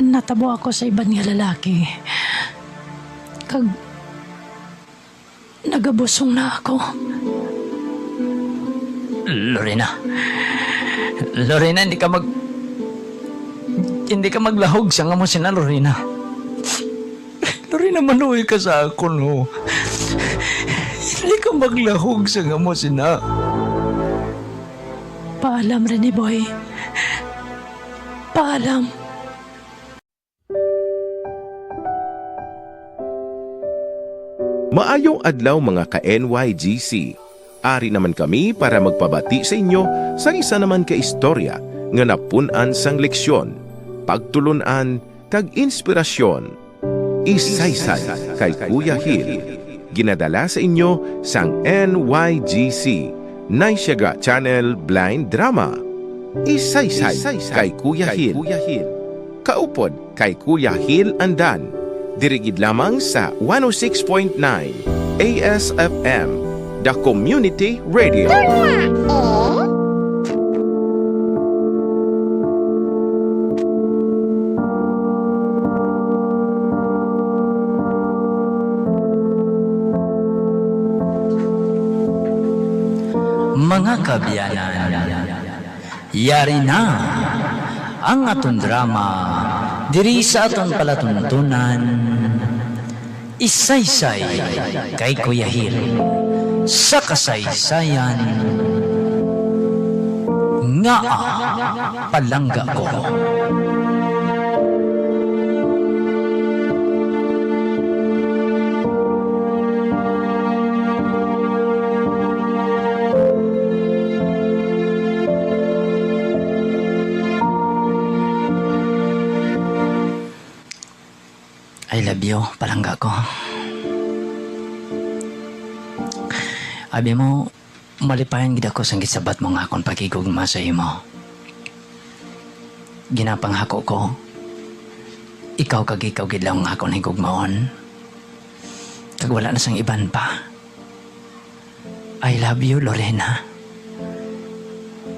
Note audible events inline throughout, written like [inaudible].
natabo ako sa iban nga lalaki. Kag nagabusong na ako. Lorena. Lorena, hindi ka mag... Hindi ka maglahog sa nga mo sina, Lorena. Lorena, manuwi ka sa ako, no. Hindi ka maglahog sa nga mo sina. Paalam, Rene Boy. Paalam. Maayong adlaw mga ka-NYGC. Ari naman kami para magpabati sa inyo sa isa naman ka istorya nga napunan sang leksyon, pagtulunan, kag inspirasyon. Isaysay kay Kuya Hill. Ginadala sa inyo sang NYGC, Naisyaga Channel Blind Drama. Isaysay kay Kuya Hill. Kaupod kay Kuya Hill Andan. Dirigid lamang sa 106.9 ASFM, The Community Radio. Mga kabyanan, yari na ang aton drama diri sa aton palatuntunan isaysay kay Kuya Hil sa kasaysayan nga palangga ko. I love you, palangga ko. Abi mo, malipayan gid ako sang gisabat mo nga akong pagigugma sa imo. Ginapanghako ko, ikaw kag ikaw gid lang ang akong higugmaon. Kag wala na sang iban pa. I love you, Lorena.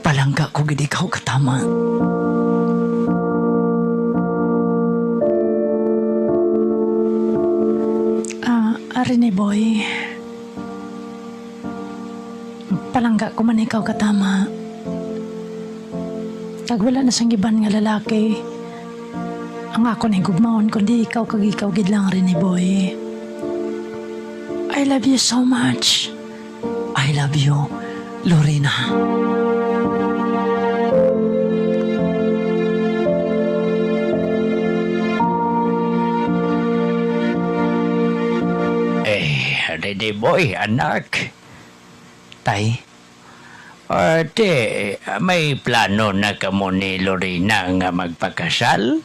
Palangga ko gid ikaw katama. Ah, ah, Rene Boy. Palangga ko man ikaw katama. Kag wala na sang iban nga lalaki. Ang ako na gugmaon kundi ikaw kag ikaw gid lang Rene Boy. I love you so much. I love you, Lorena. Eh, Dede Boy, anak. Tay, ate, may plano na kamo ni Lorena nga magpakasal?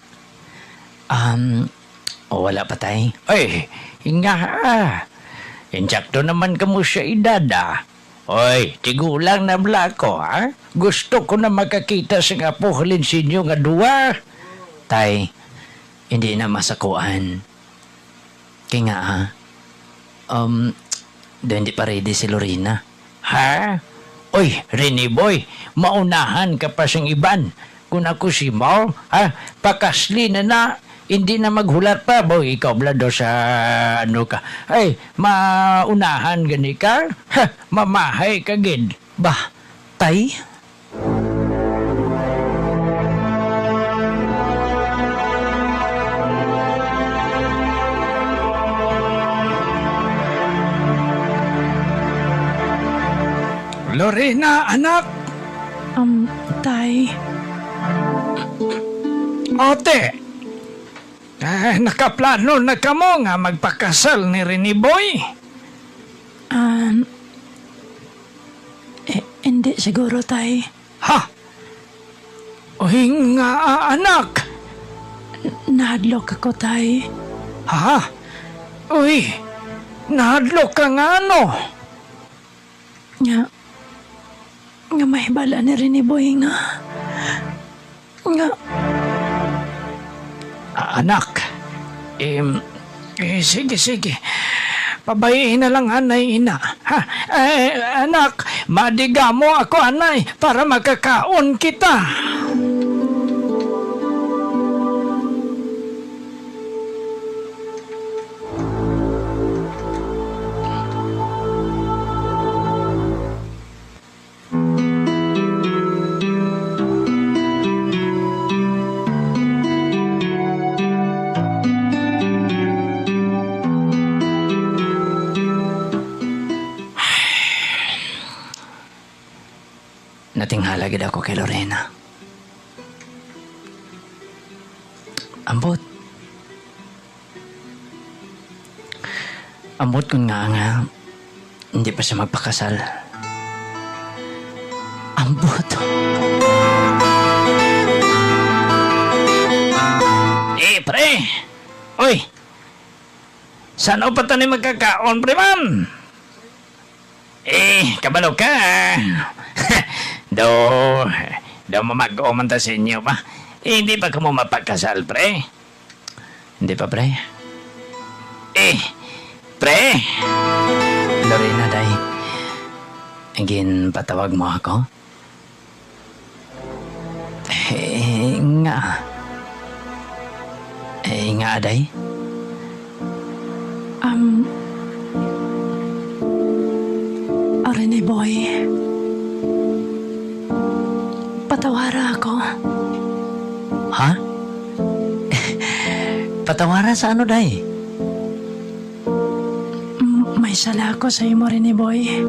Um, wala pa tay. Ay, hinga ah. Insakto naman kamo sa edad ah. Oy, tigulang na bla ko, ha? Gusto ko na makakita sa nga puhalin sinyo nga duwa. Tay, hindi na masakuan. Kaya nga, ha? Um, doon hindi pa ready si Lorena. Ha? Oy, Rene Boy, maunahan ka pa siyang iban. Kung ako si Mo, ha? Pakasli na na. Hindi na maghulat pa, boy. Ikaw blado sa ano ka. Ay, maunahan gani ka? Ha, mamahay ka gid. Bah, tay? Lorena, anak! Um, tay, Ote! Eh, nakaplano na kamo nga magpakasal ni Rene Boy. um, eh, hindi siguro tay. Ha? Uy nga anak! Nahadlok ako tay. Ha? Uy, nahadlok ka nga ano? Nga, nga may bala ni Rene Boy nga. Ah, anak, eh, eh, sige, sige. Pabayiin na lang anay ina. Ha? Eh, anak, madiga mo ako anay para makakaon kita. Lagi ako kay Lorena. Ambot. Ambot kun nga nga, hindi pa siya magpakasal. Ambot. Eh, pre! Uy! Saan o pa tayo magkakaon, pre man? Eh, kabalo ka. Do, do mamag-oman ta sa inyo pa. Eh, hindi pa ka mo mapagkasal, pre. Hindi pa, pre. Eh, pre! Lorena, day. Again, patawag mo ako? Eh, nga. Eh, nga, day. Um, Rene Boy, patawara ako. Ha? [laughs] Patawara sa ano, day? M- May sala ako sa imo, Rene Boy.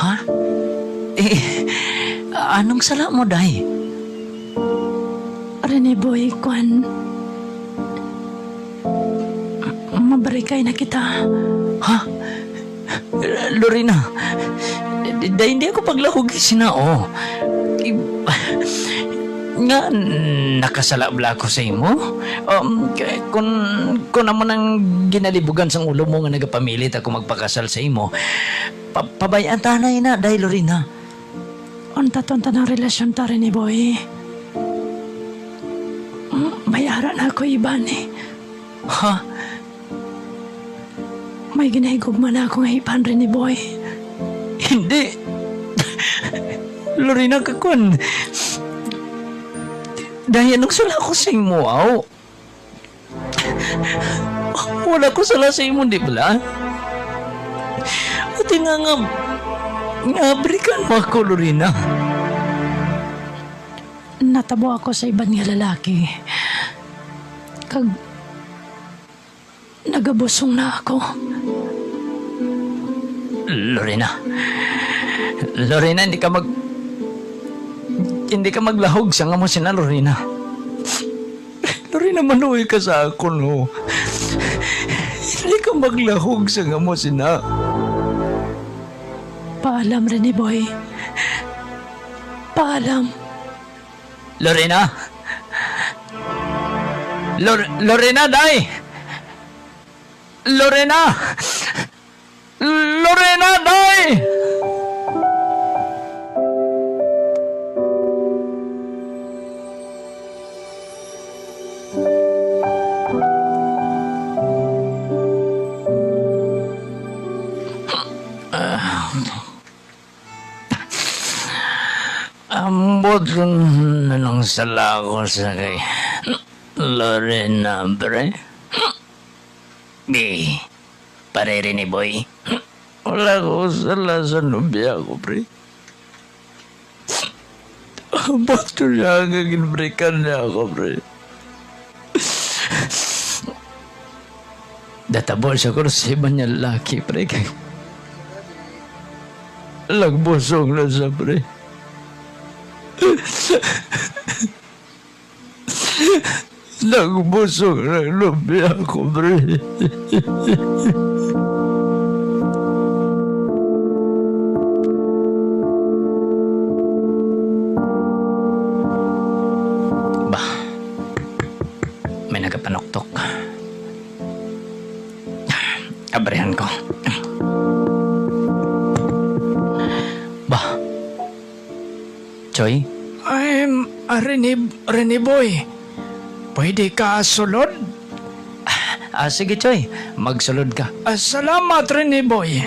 Ha? Eh, anong sala mo, day? Rene Boy, kwan... Mabarikay na kita. Ha? Lorena, d- d- hindi ako paglahog sinao. I- Nga, nakasala bala ko sa imo? Um, k- kung, kung naman ang ginalibugan sa ulo mo nga nagapamilit ako magpakasal sa imo, pa pabayaan tanay na, dahil Lorena. Unta-tunta ng relasyon ta, Rene Boy. M- Bayaran ako iban eh. Ha? May ginahigugma na akong iban, Rene Boy. Hindi. [laughs] Lorena, kakon. Dahil anong sala ko sa imo, aw? Wala ko sala sa imo, di ba? Ati nga nga, balikan mo ako, Lorena. Natabo ako sa iban nga lalaki. Kag... Nagabusong na ako. Lorena. Lorena, hindi ka mag... Hindi ka maglahog sa nga mo sina, Lorena. Lorena, manuwi ka sa ako, no? Hindi ka maglahog sa nga mo sina. Paalam, Rene Boy. Paalam. Lorena? Lor Lorena, day! Lorena! Lorena, day! Ambot na ng sala ko sa kay Lorena, bre. Di, pare rin ni boy. Wala ko sala sa nubya ko, pre. Ambot ko siya ang ginbreakan niya ako, pre. Databol sa iba niya laki, pre. Kay... Lagbusong na sa pre. Nagbusog ng lumpia ko, pre. Choy? I'm a Rene, Rene Boy. Pwede ka sulod? Ah, sige, Choy. Magsulod ka. Ah, salamat, Rene Boy.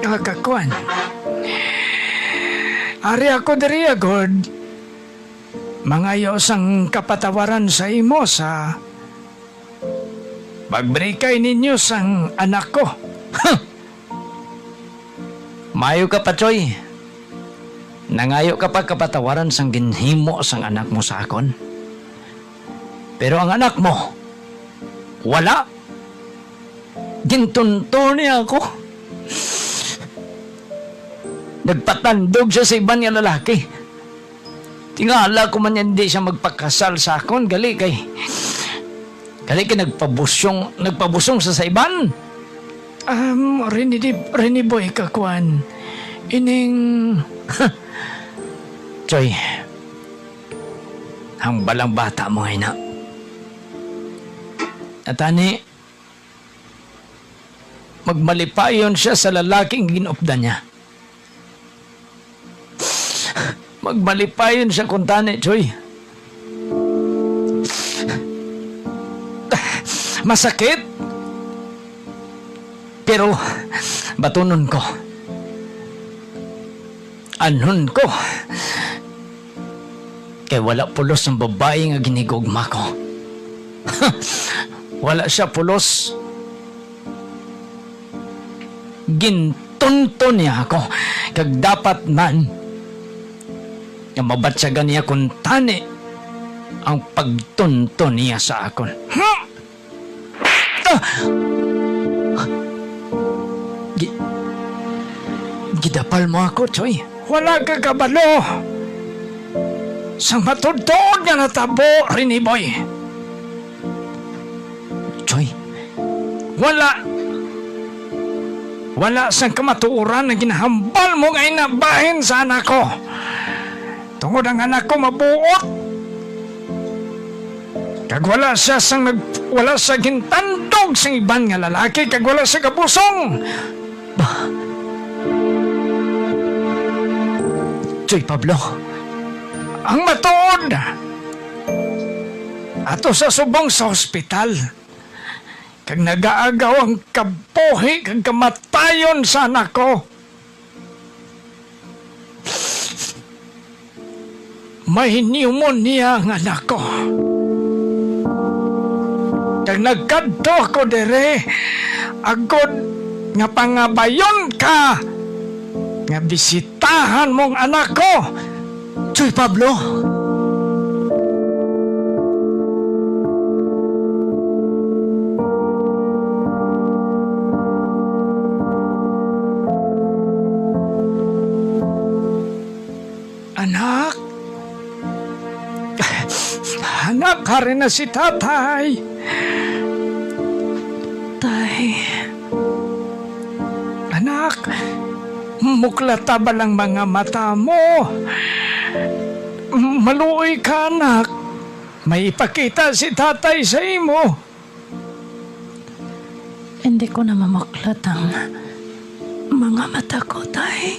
Kakakuan. Ari ako diri agod. Mga ang kapatawaran sa imo sa pagbrikay ninyo sang anak ko. Mayo ka pa, Choy. Nangayo ka pa kapatawaran sang ginhimo sang anak mo sa akon. Pero ang anak mo, wala. Gintunto niya ako. nagpatandog siya sa iban nga lalaki. Tingala ko man hindi siya magpakasal sa akon, gali kay... Gali kay nagpabusyong, nagpabusong sa saiban. Um, rini, di, rini boy kakuan. Ining... [laughs] Choy, ang balang bata mo ngayon na. At ani, magmalipayon siya sa lalaking ginupda niya. [laughs] Magmalipayon siya kung tani, Choy. [laughs] Masakit. Pero, batunon ko. Anon ko. Kaya wala pulos ang babae nga ginigugma ko. [laughs] wala siya pulos. Gintunto niya ako. Kag dapat man nga mabatsagan niya kung tani ang pagtunto niya sa akon. Ah! Gidapal mo ako, Choy. Wala ka kabalo. Sang matudod nga natabo, Rini Boy. Choy, wala. Wala sang kamatuuran na ginahambal mo ngay nabahin sa anak ko. Tungod ang anak ko mabuot. Kag wala siya sang nag... Wala sa gintandog sa iban nga lalaki kag wala sa kabusong. Choy Pablo, ang matuod. Ato sa subong sa ospital. Kag nagaagaw ang kabuhi kag kamatayon sa anak ko. May pneumonia ang anak ko. Kag nagkadto ako dere, agod nga pangabayon ka nga bisitahan mong anak ko. Choy Pablo. Anak. [laughs] Anak ka na si tatay. Tay, muklata ba lang mga mata mo? Maluoy ka, anak. May ipakita si tatay sa imo. hindi ko na mamaklat ang mga mata ko, Tay.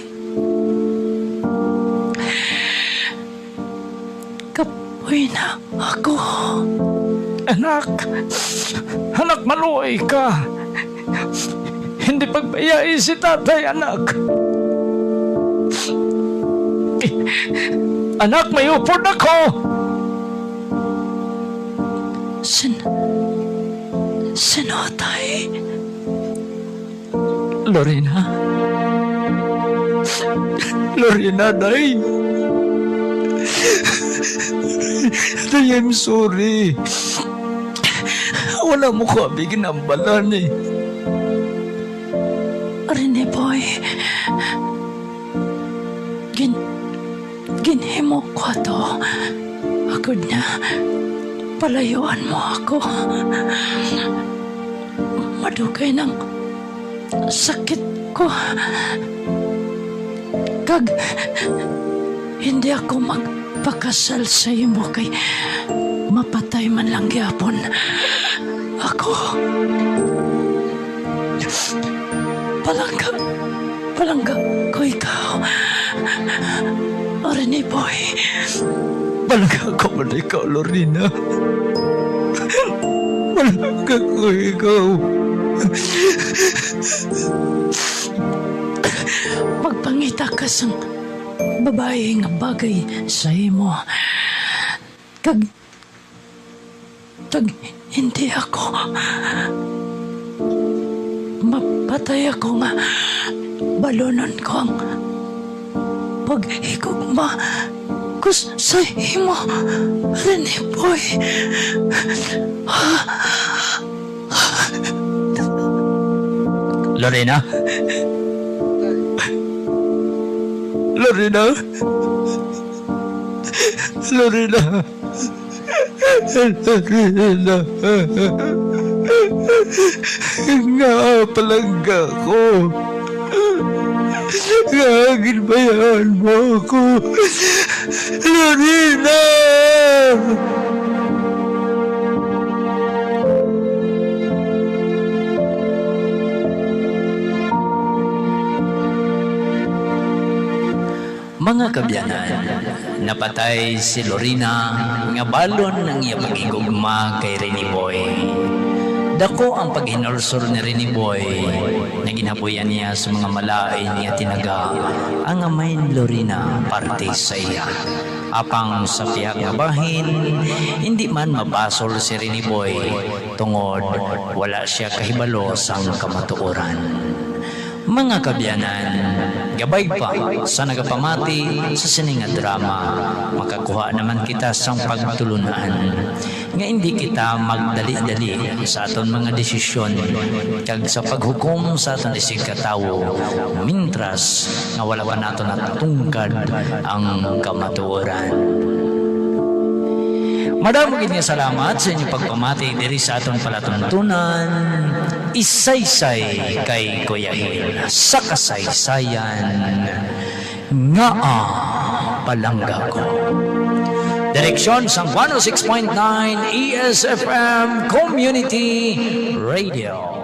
Kapoy na ako. Anak, anak maluoy ka. Hindi pagbayai si tatay, anak. Eh, Anak, may upod ako. Sin... Sino, Tay? Lorena. Lorena, day. Day, I'm sorry. Wala mo ko abigin ang balan eh. Ginhimo ko to. Agod na. Palayuan mo ako. Madugay ng sakit ko. Kag... Hindi ako magpakasal sa imo kay mapatay man lang gyapon. Ako... Palangga, palangga ko ikaw. Rene Boy, Balaga ko man ikaw, Lorena. Balaga ko ikaw. magpangita ka sang babae nga bagay sa imo. Kag, kag hindi ako mapatay ako nga balonon ko ang paghigugma ko sa imo, Rene Boy. Lorena? Lorena. Lorena. Lorena. Nga palangga ko. Nga ginbayaan mo ako. Lorena! Mga kabyanan, napatay si Lorina nga balon ng iya pagigugma kay Rene Boy. Dako ang paghinulsor ni Rene Boy na ginabuyan niya sa mga malaay niya tinaga ang amayin Lorina parte sa iya. Apang sa tiyak nga bahin, hindi man mabasol si Rene Boy tungod wala siya kahibalo sang kamatuoran. Mga kabyanan, gabay pa sa nagapamati sa sininga drama, makakuha naman kita sa pagtulunan. Nga hindi kita magdali-dali sa aton mga desisyon kag sa paghukom sa aton isig katawo mintras nga wala pa nato natungkad ang kamatuoran. Madamo gid salamat sa inyong pagpamati diri sa aton palatuntunan. Isaysay kay Kuyahin sa kasaysayan nga ah, palangga ko. Direksyon sa 106.9 ESFM Community Radio.